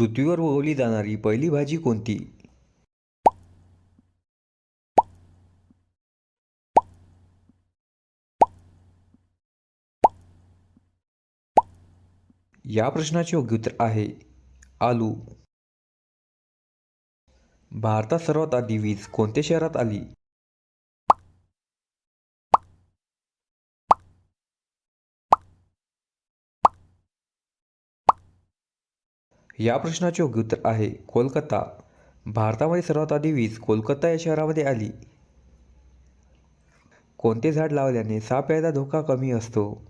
पृथ्वीवर उगवली जाणारी पहिली भाजी कोणती? या प्रश्नाचे योग्य उत्तर आहे आलू. भारतात सर्वात आधी वीज कोणत्या शहरात आली? या प्रश्नाचे योग्य उत्तर आहे कोलकाता. भारतामध्ये सर्वात आधी वीज कोलकाता या शहरामध्ये आली. कोणते झाड लावल्याने साप यायचा धोका कमी असतो?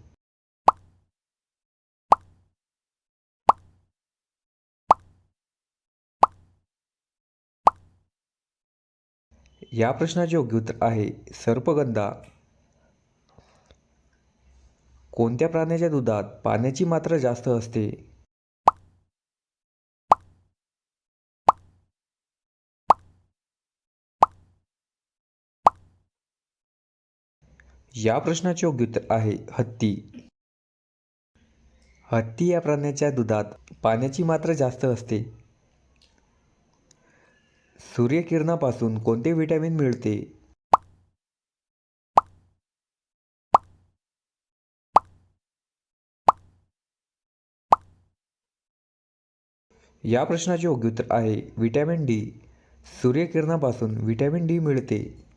या प्रश्नाचे योग्य उत्तर आहे सर्पगंधा. कोणत्या प्राण्याच्या दुधात पाण्याची मात्रा जास्त असते? या प्रश्नाचे योग्य उत्तर आहे हत्ती. हत्ती या प्राण्याच्या दुधात पाण्याची मात्रा जास्त असते. सूर्यकिरणापासून कोणते विटॅमिन मिळते? या प्रश्नाचे योग्य उत्तर आहे विटॅमिन डी. सूर्यकिरणापासून विटॅमिन डी मिळते.